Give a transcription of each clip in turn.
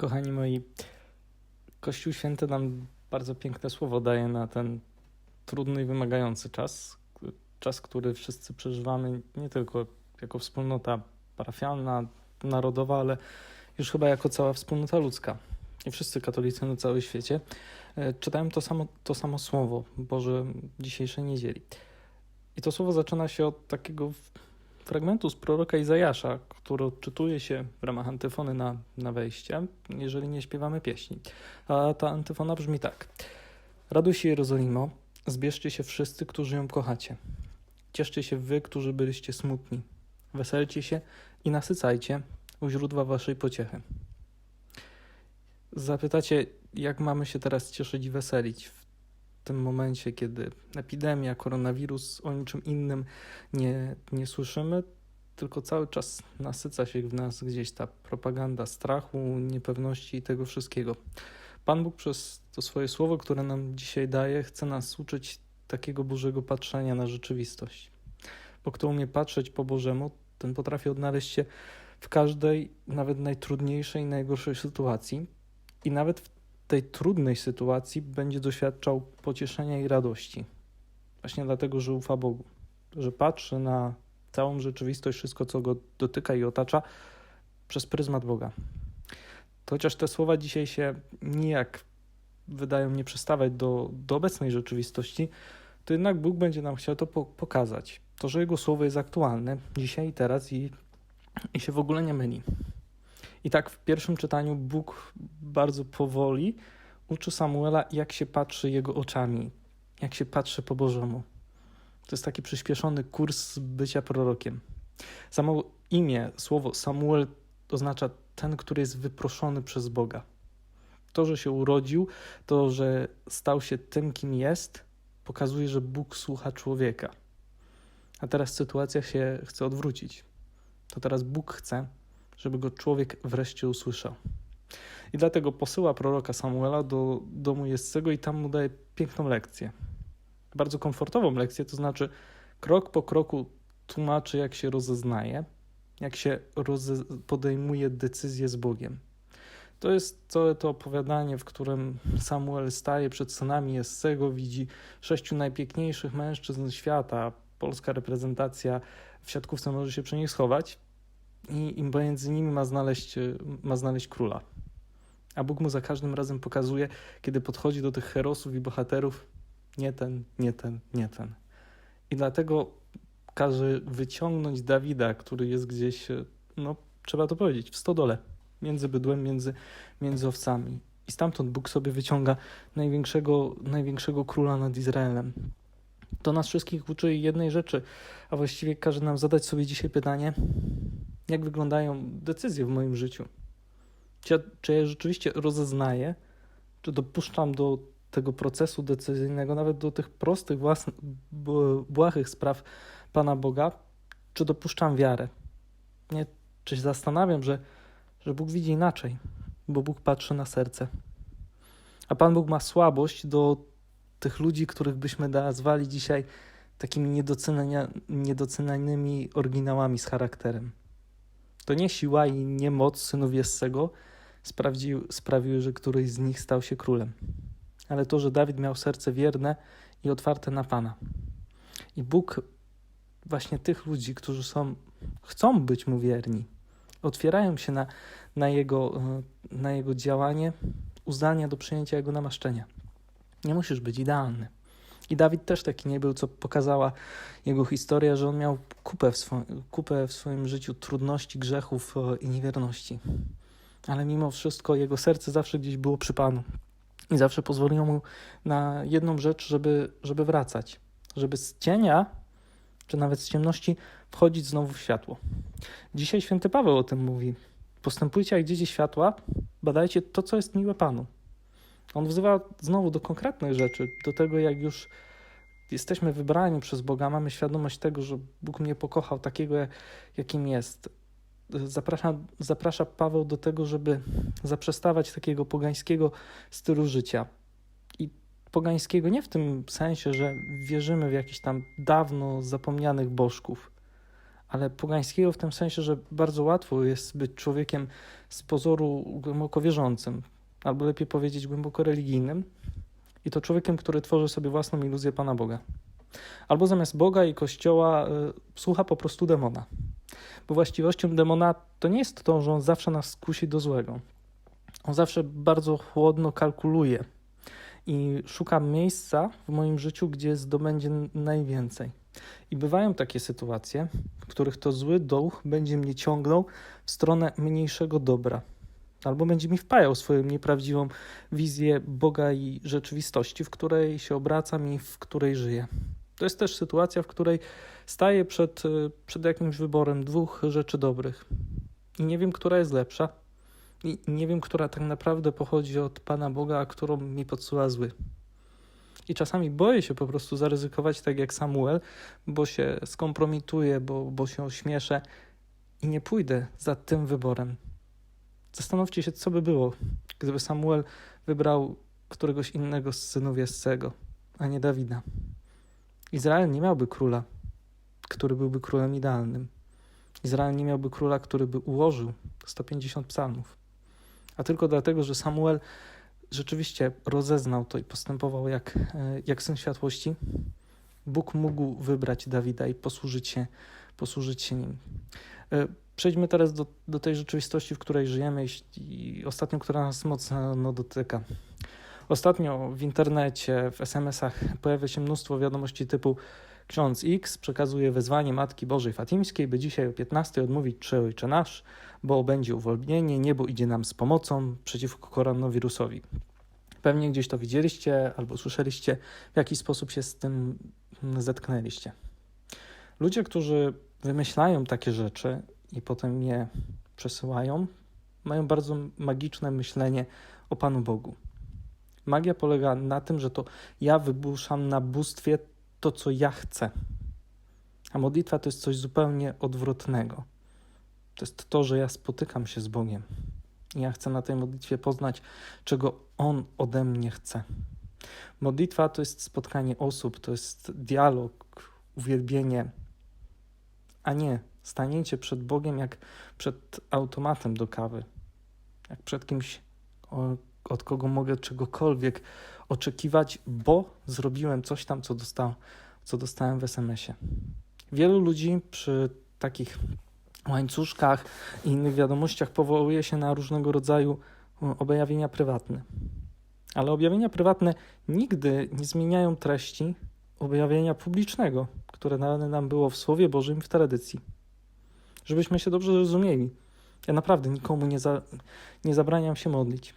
Kochani moi, Kościół Święty nam bardzo piękne słowo daje na ten trudny i wymagający czas. Czas, który wszyscy przeżywamy nie tylko jako wspólnota parafialna, narodowa, ale już chyba jako cała wspólnota ludzka. I wszyscy katolicy na całym świecie e, czytałem to samo, to samo słowo Boże dzisiejszej niedzieli. I to słowo zaczyna się od takiego fragmentu z proroka Izajasza, który odczytuje się w ramach antyfony na, na wejście, jeżeli nie śpiewamy pieśni. A ta antyfona brzmi tak. Raduj się Jerozolimo, zbierzcie się wszyscy, którzy ją kochacie. Cieszcie się wy, którzy byliście smutni. Weselcie się i nasycajcie u źródła waszej pociechy. Zapytacie, jak mamy się teraz cieszyć i weselić tym momencie, kiedy epidemia, koronawirus, o niczym innym nie, nie słyszymy, tylko cały czas nasyca się w nas gdzieś ta propaganda strachu, niepewności i tego wszystkiego. Pan Bóg przez to swoje słowo, które nam dzisiaj daje, chce nas uczyć takiego Bożego patrzenia na rzeczywistość. Bo kto umie patrzeć po Bożemu, ten potrafi odnaleźć się w każdej, nawet najtrudniejszej, najgorszej sytuacji i nawet w tej trudnej sytuacji będzie doświadczał pocieszenia i radości. Właśnie dlatego, że ufa Bogu, że patrzy na całą rzeczywistość, wszystko, co go dotyka i otacza, przez pryzmat Boga. Chociaż te słowa dzisiaj się nijak wydają nie przystawać do, do obecnej rzeczywistości, to jednak Bóg będzie nam chciał to po pokazać. To, że Jego słowo jest aktualne dzisiaj i teraz i, i się w ogóle nie myli. I tak w pierwszym czytaniu Bóg bardzo powoli uczy Samuela, jak się patrzy jego oczami, jak się patrzy po Bożemu. To jest taki przyspieszony kurs bycia prorokiem. Samo imię, słowo Samuel oznacza ten, który jest wyproszony przez Boga. To, że się urodził, to, że stał się tym, kim jest, pokazuje, że Bóg słucha człowieka. A teraz sytuacja się chce odwrócić. To teraz Bóg chce, żeby go człowiek wreszcie usłyszał. I dlatego posyła proroka Samuela do domu Jessego i tam mu daje piękną lekcję. Bardzo komfortową lekcję, to znaczy krok po kroku tłumaczy, jak się rozeznaje, jak się roze podejmuje decyzję z Bogiem. To jest całe to opowiadanie, w którym Samuel staje przed synami Jessego, widzi sześciu najpiękniejszych mężczyzn świata. Polska reprezentacja w siatkówce może się przy nich schować i, i między nimi ma znaleźć, ma znaleźć króla. A Bóg mu za każdym razem pokazuje, kiedy podchodzi do tych herosów i bohaterów, nie ten, nie ten, nie ten. I dlatego każe wyciągnąć Dawida, który jest gdzieś, no trzeba to powiedzieć, w stodole, między bydłem, między, między owcami. I stamtąd Bóg sobie wyciąga największego, największego króla nad Izraelem. To nas wszystkich uczy jednej rzeczy, a właściwie każe nam zadać sobie dzisiaj pytanie, jak wyglądają decyzje w moim życiu. Czy czy ja rzeczywiście rozeznaję, czy dopuszczam do tego procesu decyzyjnego, nawet do tych prostych, własnych, błahych spraw Pana Boga, czy dopuszczam wiarę? Nie, czy się zastanawiam, że, że Bóg widzi inaczej, bo Bóg patrzy na serce. A Pan Bóg ma słabość do tych ludzi, których byśmy nazwali dzisiaj takimi niedocenianymi oryginałami z charakterem. To nie siła i nie moc synów Jessego sprawdził, sprawiły, że któryś z nich stał się królem, ale to, że Dawid miał serce wierne i otwarte na Pana. I Bóg właśnie tych ludzi, którzy są, chcą być mu wierni, otwierają się na, na, jego, na jego działanie, uzdalnia do przyjęcia jego namaszczenia. Nie musisz być idealny. I Dawid też taki nie był, co pokazała jego historia, że on miał kupę w, swoim, kupę w swoim życiu trudności, grzechów i niewierności. Ale mimo wszystko jego serce zawsze gdzieś było przy Panu. I zawsze pozwoliło mu na jedną rzecz, żeby, żeby wracać. Żeby z cienia, czy nawet z ciemności, wchodzić znowu w światło. Dzisiaj święty Paweł o tym mówi. Postępujcie jak dzieci światła, badajcie to, co jest miłe Panu. On wzywa znowu do konkretnych rzeczy, do tego, jak już jesteśmy wybrani przez Boga, mamy świadomość tego, że Bóg mnie pokochał takiego, jakim jest. Zaprasza, zaprasza Paweł do tego, żeby zaprzestawać takiego pogańskiego stylu życia. I pogańskiego nie w tym sensie, że wierzymy w jakichś tam dawno zapomnianych bożków, ale pogańskiego w tym sensie, że bardzo łatwo jest być człowiekiem z pozoru głęboko wierzącym, albo lepiej powiedzieć głęboko religijnym, i to człowiekiem, który tworzy sobie własną iluzję Pana Boga. Albo zamiast Boga i Kościoła y, słucha po prostu demona. Bo właściwością demona to nie jest to, że on zawsze nas skusi do złego. On zawsze bardzo chłodno kalkuluje i szuka miejsca w moim życiu, gdzie zdobędzie najwięcej. I bywają takie sytuacje, w których to zły duch będzie mnie ciągnął w stronę mniejszego dobra, albo będzie mi wpajał swoją nieprawdziwą wizję Boga i rzeczywistości, w której się obracam i w której żyję. To jest też sytuacja, w której staję przed, przed jakimś wyborem dwóch rzeczy dobrych i nie wiem, która jest lepsza. I nie wiem, która tak naprawdę pochodzi od Pana Boga, a którą mi podsyła zły. I czasami boję się po prostu zaryzykować tak jak Samuel, bo się skompromituję, bo, bo się ośmieszę i nie pójdę za tym wyborem. Zastanówcie się, co by było, gdyby Samuel wybrał któregoś innego z synów Jessego, a nie Dawida. Izrael nie miałby króla, który byłby królem idealnym. Izrael nie miałby króla, który by ułożył 150 psalmów. A tylko dlatego, że Samuel rzeczywiście rozeznał to i postępował jak, e, jak syn światłości, Bóg mógł wybrać Dawida i posłużyć się, posłużyć się nim. Przejdźmy teraz do, do tej rzeczywistości, w której żyjemy i ostatnio, która nas mocno no, dotyka. Ostatnio w internecie, w SMS-ach pojawia się mnóstwo wiadomości typu Ksiądz X przekazuje wezwanie Matki Bożej Fatimskiej, by dzisiaj o 15 odmówić Trzy Ojcze Nasz, bo będzie uwolnienie, niebo idzie nam z pomocą przeciwko koronawirusowi. Pewnie gdzieś to widzieliście albo słyszeliście, w jaki sposób się z tym zetknęliście. Ludzie, którzy wymyślają takie rzeczy i potem je przesyłają, mają bardzo magiczne myślenie o Panu Bogu. Magia polega na tym, że to ja wybuszam na bóstwie to, co ja chcę. A modlitwa to jest coś zupełnie odwrotnego. To jest to, że ja spotykam się z Bogiem. I ja chcę na tej modlitwie poznać, czego On ode mnie chce. Modlitwa to jest spotkanie osób, to jest dialog, uwielbienie, a nie staniecie przed Bogiem jak przed automatem do kawy, jak przed kimś, od kogo mogę czegokolwiek oczekiwać, bo zrobiłem coś tam, co, dostał, co dostałem w SMS-ie. Wielu ludzi przy takich łańcuszkach i innych wiadomościach powołuje się na różnego rodzaju objawienia prywatne. Ale objawienia prywatne nigdy nie zmieniają treści objawienia publicznego, które dane nam było w Słowie Bożym w tradycji. Żebyśmy się dobrze zrozumieli. Ja naprawdę nikomu nie, za, nie zabraniam się modlić,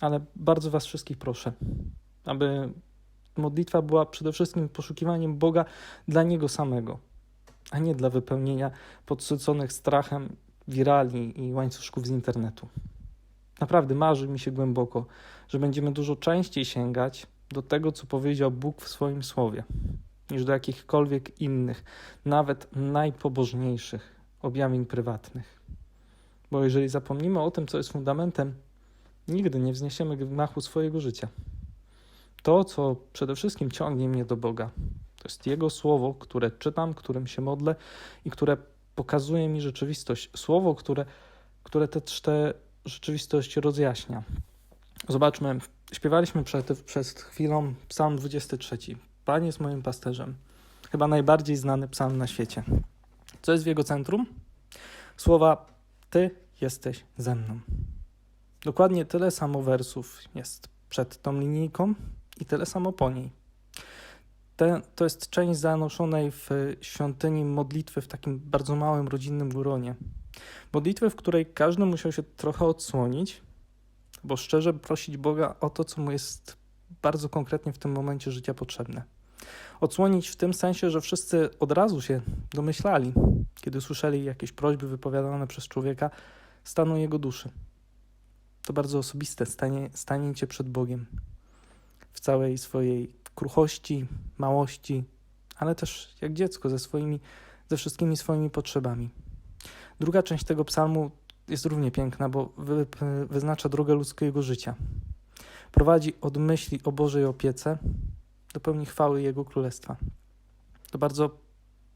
ale bardzo Was wszystkich proszę, aby modlitwa była przede wszystkim poszukiwaniem Boga dla Niego samego a nie dla wypełnienia podsyconych strachem wirali i łańcuszków z internetu. Naprawdę marzy mi się głęboko, że będziemy dużo częściej sięgać do tego, co powiedział Bóg w swoim słowie, niż do jakichkolwiek innych, nawet najpobożniejszych objawień prywatnych. Bo jeżeli zapomnimy o tym, co jest fundamentem, nigdy nie wzniesiemy gmachu swojego życia. To, co przede wszystkim ciągnie mnie do Boga, to jest Jego słowo, które czytam, którym się modlę i które pokazuje mi rzeczywistość. Słowo, które, które tę rzeczywistość rozjaśnia. Zobaczmy, śpiewaliśmy przed, przed chwilą Psalm 23. Pan jest moim pasterzem. Chyba najbardziej znany psalm na świecie. Co jest w jego centrum? Słowa Ty jesteś ze mną. Dokładnie tyle samo wersów jest przed tą linijką i tyle samo po niej. To jest część zanoszonej w świątyni modlitwy w takim bardzo małym rodzinnym gronie. Modlitwy, w której każdy musiał się trochę odsłonić, bo szczerze prosić Boga o to, co mu jest bardzo konkretnie w tym momencie życia potrzebne. Odsłonić w tym sensie, że wszyscy od razu się domyślali, kiedy słyszeli jakieś prośby wypowiadane przez człowieka, stanu jego duszy. To bardzo osobiste stanie, staniecie przed Bogiem w całej swojej kruchości, małości, ale też jak dziecko ze swoimi, ze wszystkimi swoimi potrzebami. Druga część tego psalmu jest równie piękna, bo wy, wyznacza drogę ludzkiego życia. Prowadzi od myśli o Bożej opiece do pełni chwały Jego Królestwa. To bardzo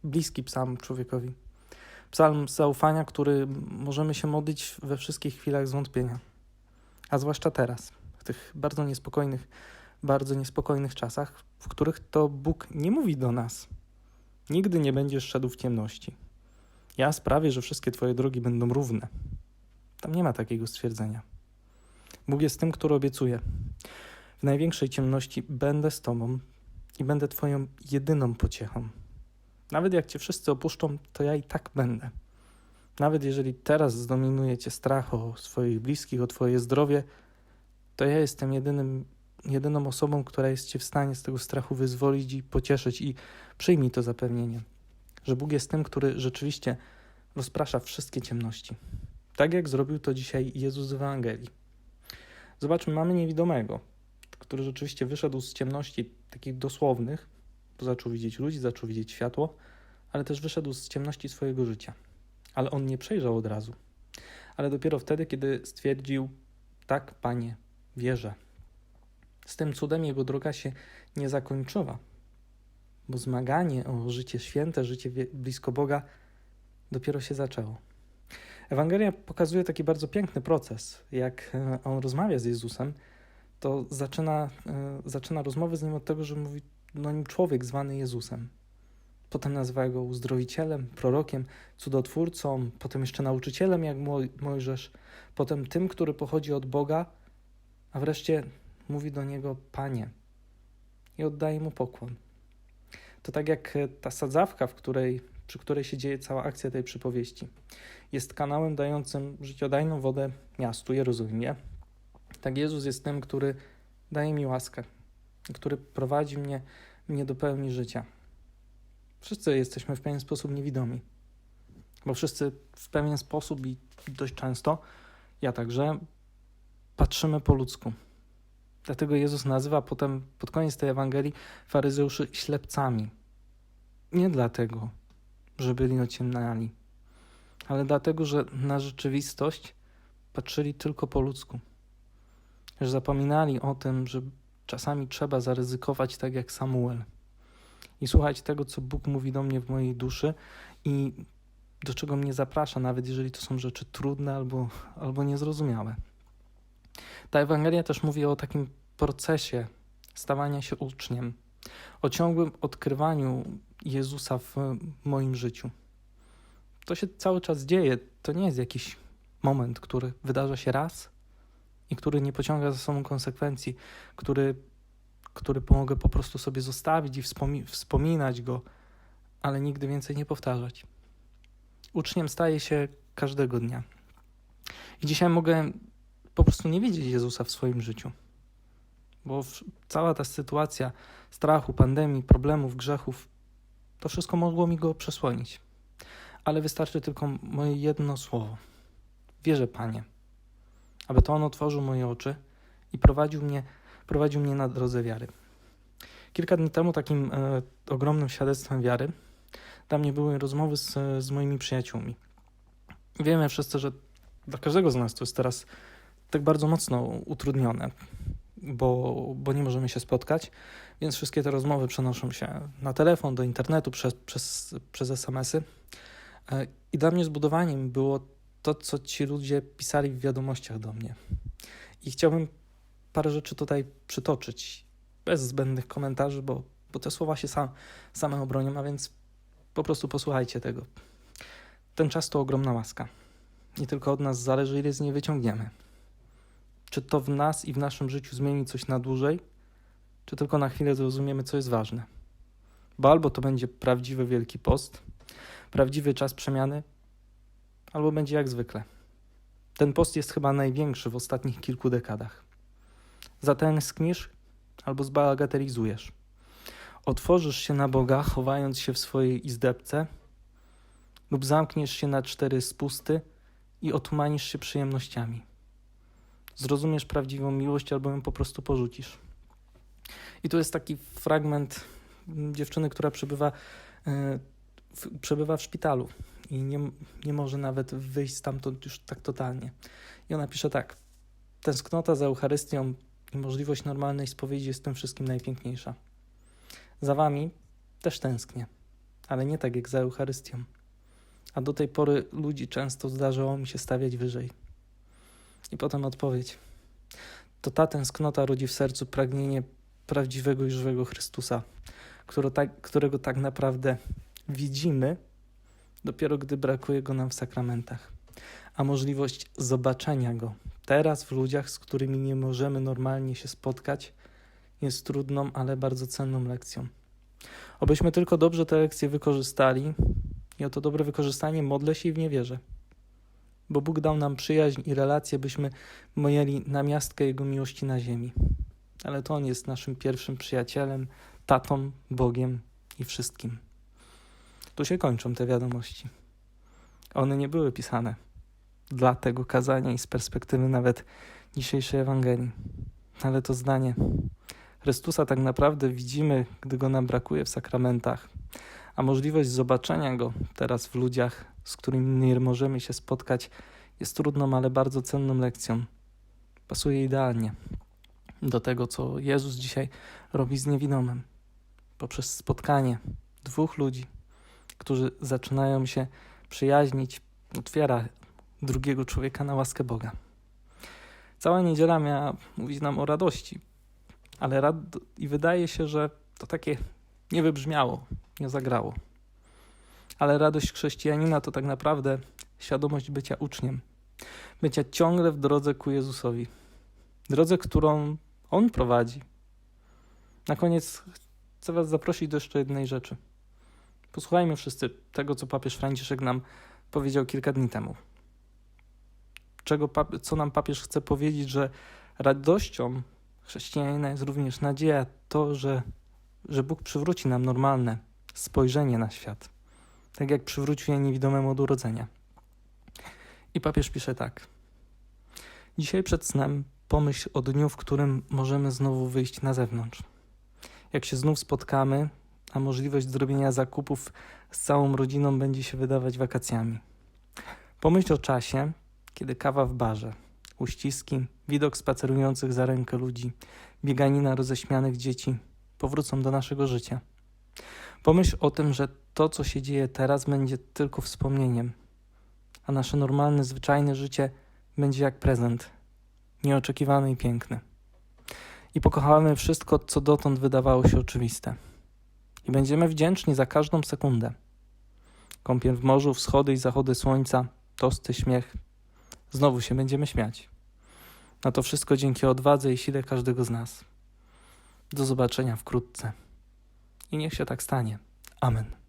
bliski psalm człowiekowi. Psalm zaufania, który możemy się modlić we wszystkich chwilach zwątpienia. A zwłaszcza teraz, w tych bardzo niespokojnych, bardzo niespokojnych czasach, w których to Bóg nie mówi do nas. Nigdy nie będziesz szedł w ciemności. Ja sprawię, że wszystkie Twoje drogi będą równe. Tam nie ma takiego stwierdzenia. Bóg jest tym, który obiecuje. W największej ciemności będę z Tobą i będę Twoją jedyną pociechą. Nawet jak Cię wszyscy opuszczą, to ja i tak będę. Nawet jeżeli teraz zdominuje Cię strach o swoich bliskich, o Twoje zdrowie, to ja jestem jedynym, jedyną osobą, która jest Cię w stanie z tego strachu wyzwolić i pocieszyć. I przyjmij to zapewnienie, że Bóg jest tym, który rzeczywiście rozprasza wszystkie ciemności. Tak jak zrobił to dzisiaj Jezus w Ewangelii. Zobaczmy, mamy niewidomego, który rzeczywiście wyszedł z ciemności takich dosłownych, bo zaczął widzieć ludzi, zaczął widzieć światło, ale też wyszedł z ciemności swojego życia. Ale on nie przejrzał od razu, ale dopiero wtedy, kiedy stwierdził: Tak, panie, wierzę. Z tym cudem jego droga się nie zakończyła, bo zmaganie o życie święte, życie blisko Boga dopiero się zaczęło. Ewangelia pokazuje taki bardzo piękny proces. Jak e, on rozmawia z Jezusem, to zaczyna, e, zaczyna rozmowę z nim od tego, że mówi do nim człowiek zwany Jezusem. Potem nazywa go uzdrowicielem, prorokiem, cudotwórcą, potem jeszcze nauczycielem jak Mojżesz, potem tym, który pochodzi od Boga, a wreszcie mówi do niego Panie i oddaje mu pokłon. To tak jak ta sadzawka, w której, przy której się dzieje cała akcja tej przypowieści. Jest kanałem dającym życiodajną wodę miastu Jerozolimie. Tak Jezus jest tym, który daje mi łaskę, który prowadzi mnie, mnie do pełni życia. Wszyscy jesteśmy w pewien sposób niewidomi, bo wszyscy w pewien sposób i dość często, ja także, patrzymy po ludzku. Dlatego Jezus nazywa potem, pod koniec tej Ewangelii, faryzeuszy ślepcami. Nie dlatego, że byli ociemniali, ale dlatego, że na rzeczywistość patrzyli tylko po ludzku. Że zapominali o tym, że czasami trzeba zaryzykować tak jak Samuel i słuchać tego, co Bóg mówi do mnie w mojej duszy i do czego mnie zaprasza, nawet jeżeli to są rzeczy trudne albo, albo niezrozumiałe. Ta Ewangelia też mówi o takim procesie stawania się uczniem, o ciągłym odkrywaniu Jezusa w moim życiu. To się cały czas dzieje. To nie jest jakiś moment, który wydarza się raz i który nie pociąga za sobą konsekwencji, który, który pomogę po prostu sobie zostawić i wspomi wspominać go, ale nigdy więcej nie powtarzać. Uczniem staje się każdego dnia. I dzisiaj mogę po prostu nie widzieć Jezusa w swoim życiu. Bo cała ta sytuacja strachu, pandemii, problemów, grzechów, to wszystko mogło mi go przesłonić. Ale wystarczy tylko moje jedno słowo. Wierzę, Panie, aby to On otworzył moje oczy i prowadził mnie, prowadził mnie na drodze wiary. Kilka dni temu takim e, ogromnym świadectwem wiary dla mnie były rozmowy z, z moimi przyjaciółmi. Wiemy wszyscy, że dla każdego z nas to jest teraz tak bardzo mocno utrudnione, bo, bo nie możemy się spotkać, więc wszystkie te rozmowy przenoszą się na telefon, do internetu, przez, przez, przez SMS-y. E, I dla mnie zbudowaniem było to, co ci ludzie pisali w wiadomościach do mnie. I chciałbym parę rzeczy tutaj przytoczyć, bez zbędnych komentarzy, bo, bo te słowa się sam, same obronią, a więc po prostu posłuchajcie tego. Ten czas to ogromna łaska. Nie tylko od nas zależy, ile z niej wyciągniemy. Czy to w nas i w naszym życiu zmieni coś na dłużej, czy tylko na chwilę zrozumiemy, co jest ważne. Bo albo to będzie prawdziwy Wielki Post, prawdziwy czas przemiany, albo będzie jak zwykle. Ten post jest chyba największy w ostatnich kilku dekadach. Zatęsknisz albo zbagatelizujesz. Otworzysz się na Boga, chowając się w swojej izdebce, lub zamkniesz się na cztery spusty i otumanisz się przyjemnościami zrozumiesz prawdziwą miłość albo ją po prostu porzucisz. I tu jest taki fragment dziewczyny, która przebywa, e, w, przebywa w szpitalu i nie, nie może nawet wyjść stamtąd już tak totalnie. I ona pisze tak: Tęsknota za Eucharystią i możliwość normalnej spowiedzi jest tym wszystkim najpiękniejsza. Za wami też tęsknię, ale nie tak jak za Eucharystią. A do tej pory ludzi często zdarzało mi się stawiać wyżej. I potem odpowiedź. To ta tęsknota rodzi w sercu pragnienie prawdziwego i żywego Chrystusa, którego tak, którego tak naprawdę widzimy dopiero gdy brakuje go nam w sakramentach. A możliwość zobaczenia go teraz w ludziach, z którymi nie możemy normalnie się spotkać, jest trudną, ale bardzo cenną lekcją. Obyśmy tylko dobrze te lekcje wykorzystali i o to dobre wykorzystanie modlę się i w nie wierzę. Bo Bóg dał nam przyjaźń i relacje, byśmy mieli namiastkę Jego miłości na ziemi. Ale to On jest naszym pierwszym przyjacielem, tatą, Bogiem i wszystkim. Tu się kończą te wiadomości. One nie były pisane dla tego kazania i z perspektywy nawet dzisiejszej Ewangelii. Ale to zdanie Chrystusa tak naprawdę widzimy, gdy go nam brakuje w sakramentach, a możliwość zobaczenia go teraz w ludziach, z którymi nie możemy się spotkać, jest trudną, ale bardzo cenną lekcją. Pasuje idealnie do tego, co Jezus dzisiaj robi z niewidomym. Poprzez spotkanie dwóch ludzi, którzy zaczynają się przyjaźnić, otwiera drugiego człowieka na łaskę Boga. Cała niedziela miała mówić nam o radości, ale rad... i wydaje się, że to takie nie wybrzmiało, nie zagrało. Ale radość chrześcijanina to tak naprawdę świadomość bycia uczniem, bycia ciągle w drodze ku Jezusowi, drodze, którą On prowadzi. Na koniec chcę Was zaprosić do jeszcze jednej rzeczy. Posłuchajmy wszyscy tego, co papież Franciszek nam powiedział kilka dni temu. Czego, co nam papież chce powiedzieć, że radością chrześcijanina jest również nadzieja, to, że, że Bóg przywróci nam normalne spojrzenie na świat, tak jak przywrócił je niewidomemu od urodzenia. I papież pisze tak. Dzisiaj przed snem pomyśl o dniu, w którym możemy znowu wyjść na zewnątrz. Jak się znów spotkamy, a możliwość zrobienia zakupów z całą rodziną będzie się wydawać wakacjami. Pomyśl o czasie, kiedy kawa w barze, uściski, widok spacerujących za rękę ludzi, bieganina roześmianych dzieci powrócą do naszego życia. Pomyśl o tym, że to, co się dzieje teraz, będzie tylko wspomnieniem, a nasze normalne, zwyczajne życie będzie jak prezent, nieoczekiwany i piękny. I pokochamy wszystko, co dotąd wydawało się oczywiste i będziemy wdzięczni za każdą sekundę. Kąpiel w morzu, wschody i zachody słońca, tosty, śmiech. Znowu się będziemy śmiać. Na to wszystko dzięki odwadze i sile każdego z nas. Do zobaczenia wkrótce. I niech się tak stanie. Amen.